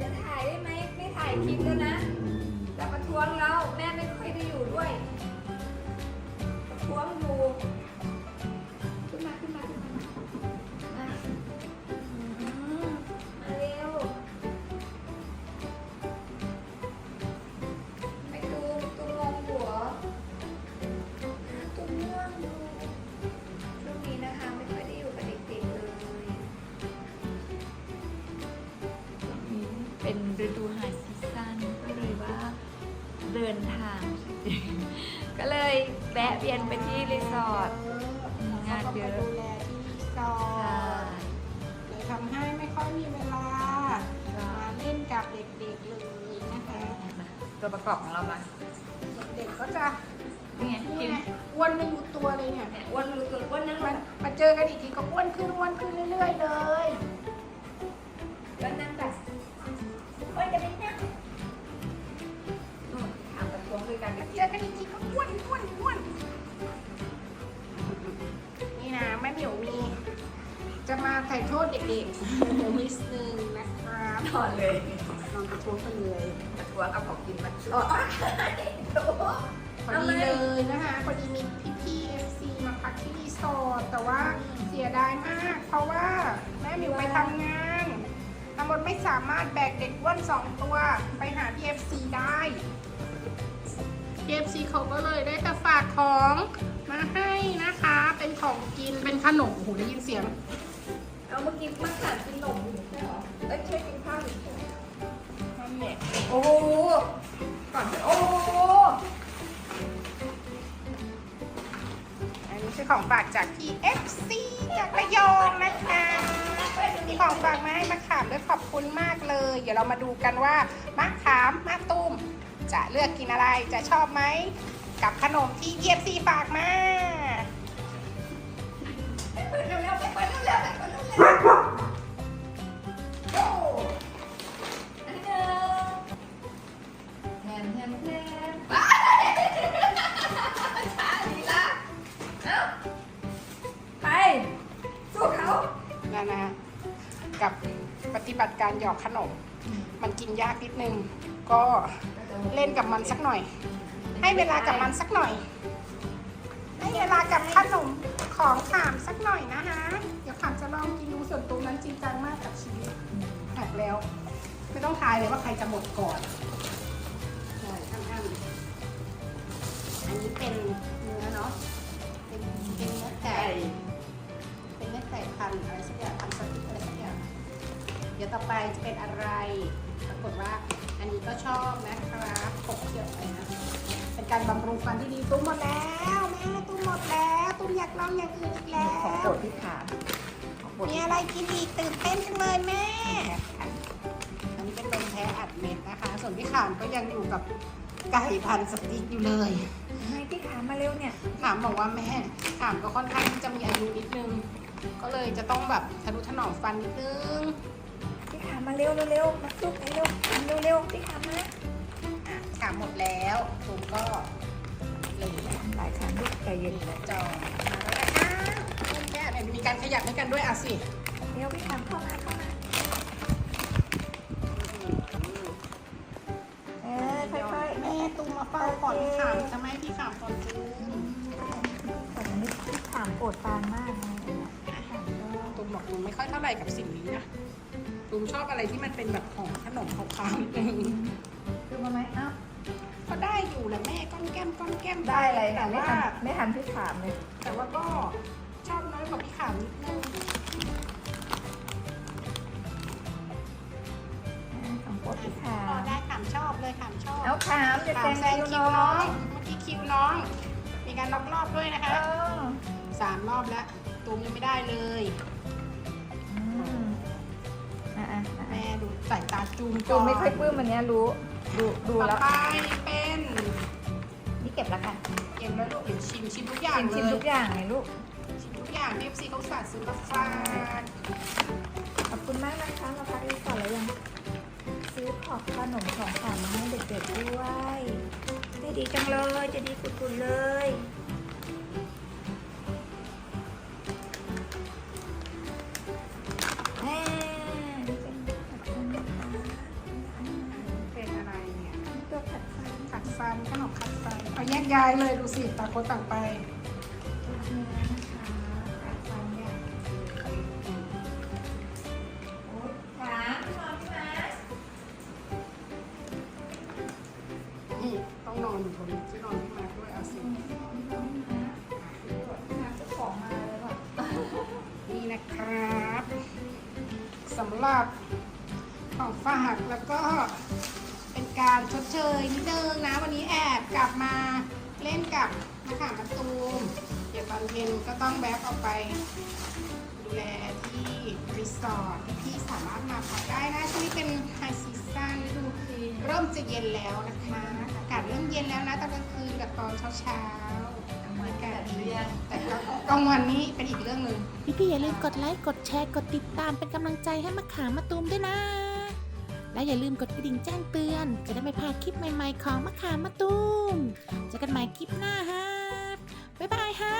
จะถ่ายได้ไหมไม่ถ่ายคลิปแล้วนะจะประท้วงเราแม่ไม่ค่อยได้อยู่ด้วยประท้วงอยู่ ฤดูไฮซีซั่นก็เลยว่าเดินทาง ก็เลยแวะเวียนไปที่รีสอร์ทงานเยอะดูแลที่รีสอใช่ร์ทเลยทำให้ไม่ค่อยมีเวลา มาเล่นกับเด็กๆเลยนะคะ ตัวประกอบของเรามาเด็กๆก็จะนี่ไงนี่กินไงอ้วนไม่รู้ตัวเลยเนี่ยเนี่ยอ้วนรู้ตัวอ้วนนั่งลมางมาเจอกันอีกทีก็อ้วนขึ้นอ้วนขึ้นเรื่อยๆเลยอ้วนนั่ง ษเด็กๆนิดนึงนะครับนอนเลยลองประท้วงกันเลยประท้วงเอาของกินมาโอ้โหพอดีเลยนะคะพอดีมีพี่ๆ FC มาพักที่รีสอร์ทแต่ว่าเสียดายมาก เพราะว่าแม่หมิวไปทำงานตำบลไม่สามารถแบกเด็กอ้วนสองตัวไปหา PFC ได้ PFC เขาก็เลยได้แต่ฝากของมาให้นะคะ เป็นของกินเป็นขนมโอ้โหได้ยินเสียง เอาเมื่อกี้มาขาดกินนมใช่เหรอเอ้ยช่กินข้าวอยู่ใช่ไหมนั่นแหละโอ้โหก่อนโอ้โหอันนี้คือของฝากจาก PFC จากระยองนะคะมีของฝากมาให้มะขามด้วยขอบคุณมากเลย เดี๋ยวเรามาดูกันว่ามะขามมะตุ้ม จะเลือกกินอะไรจะชอบไหมกับขนมที่ PFC ฝากมา นแทนแทนไปช้าดีละเอ้าไปสู้เขานะนะกับปฏิบัติการหยอกขนม มันกินยากนิดนึง ก็เล่นกับมันสักหน่อย ให้เวลากับมันสักหน่อย ให้เวลากับขนมของขามสักหน่อยนะคะเดี๋ยวขามจะลองกินดูส่วนตัวนั้นจริงจังมากกับชีวิตหักแล้ว ไม่ต้องทายเลยว่าใครจะหมดก่อน อันนี้เป็นเนื้อเนาะ เป็นเป็นเนื้อไก่ เป็นเนื้อไก่พันธุ์อะไรสักอย่างพันธุ์สติ๊กอะไรสักอย่าง เดี๋ยวต่อไปจะเป็นอะไรปรากฏว่าอันนี้ก็ชอบนะครับปกเกี่ยวไปนะ เป็นการบำรุงฟันที่ดีตุ้มหมดแล้วแม่ตุ้มหมดแล้วตุ้มอยากลองอย่างอื่นอีกแล้ของโปรวดที่ขาของโปรดมีอะไรกินอีกตื่นเต้นจังเลยแม่ อันนี้เป็นนมแท้อัดเม็ดนะคะ ส่วนพี่ขามก็ยังอยู่กับ ไก่พันธุ์สติ๊กอยู่เลยให้พี่ขามาเร็วเนี่ย ถามบอกว่าแม่ถามก็ค่อนข้างที่จะมีอายุนิดนึง ก็เลยจะต้องแบบทะนุถนอมฟันนิดนึงพี่ขามาเร็วเร็วๆมาสู้กันเร็วเร็วเร็วๆพี่ขามาอะถามหมดแล้วตูมก็เลยหลายครั้งลูกใจเย็นเลยจองมาแล้วนะคะแม่เนี่ยมีการขยับให้กันด้วยอะสิเร็วพี่ขาเข้ามาเข้า ก่อนพี่ขามจะไม่พี่ขามก่อนซื้อแต่นี่พี่ขามโปรดปรานมากนะพี่ขามก็ตูมบอกตูมไม่ค่อยเท่าไหร่กับสิ่งนี้นะตูมชอบอะไรที่มันเป็นแบบของขนมขาวๆนิดนึงคือมาไหมเอ้าก็ได้อยู่แหละแม่ก้อนแก้มก้อนแก้มได้อะไรแต่ไม่ว่าทันไม่ทันพี่ขามเลย แต่ว่าก็ชอบน้อยกว่าพี่ขามนิดนึงของโปรดพี่ขามได้ขาม ชอบเลยขามชอบเอาขามจะขามแซงแซงคิคิววน้น้อองงเมื่อกี้คิวน้อง มีการล็อกรอบด้วยนะคะเออสามรอบแล้วตูมยังไม่ได้เลยอืมอะอะอะแม่ดูสายตาจูมจูนไม่ค่อยปลื้มอันเนี้ยรู้ดูดูต่อแล้วไปเป็นนี่เก็บแล้วกันเอ็มแล้วลูกเดี๋ยวชิมชิมทุกอย่างชิมเลชิมยทุกอย่างเลยลูกชิมทุกอย่างเอฟซีเขาสาดซื้อมาฝากขอบคุณมากนะคะมาพักรีสอร์ทแล้วยัง ซื้อของขนมของขวัญมาให้เด็กๆด้วยจะดีจังเลย จะดีกุดๆเลยขนมขัดฟันเอาแยกย้ายเลยดูสิต่างคนต่างไป นี่ต้องนอนอยู่บนที่นอนที่มาด้วยเอาสิพี่นอนพี่มาพี่มาเจ้าของมาเลยว่ะนี่นะครับสำหรับของฝากแล้วก็เป็นการชดเชยนิดนึงนะ วันนี้แอบกลับมาเล่นกับมะขามมะตูมเดี๋ยวตอนเย็นก็ต้องแวบออกไป ดูแลที่รีสอร์ทที่สามารถมาพัก จะเย็นแล้วนะคะ อากาศเริ่มเย็นแล้วนะตอนกลางคืนกับตอนเช้าเหมือนกันเรียนแต่กลางวันนี้เป็นอีกเรื่องหนึ่งพี่ๆอย่าลืมกดไลค์ กดแชร์ กดติดตามเป็นกำลังใจให้มะขามมาตูมด้วยนะ และอย่าลืมกดกระดิ่งแจ้งเตือน จะได้ไม่พลาดคลิปใหม่ๆของมะขามมาตูมเจอกันใหม่คลิปหน้าฮะบ๊ายบายฮะ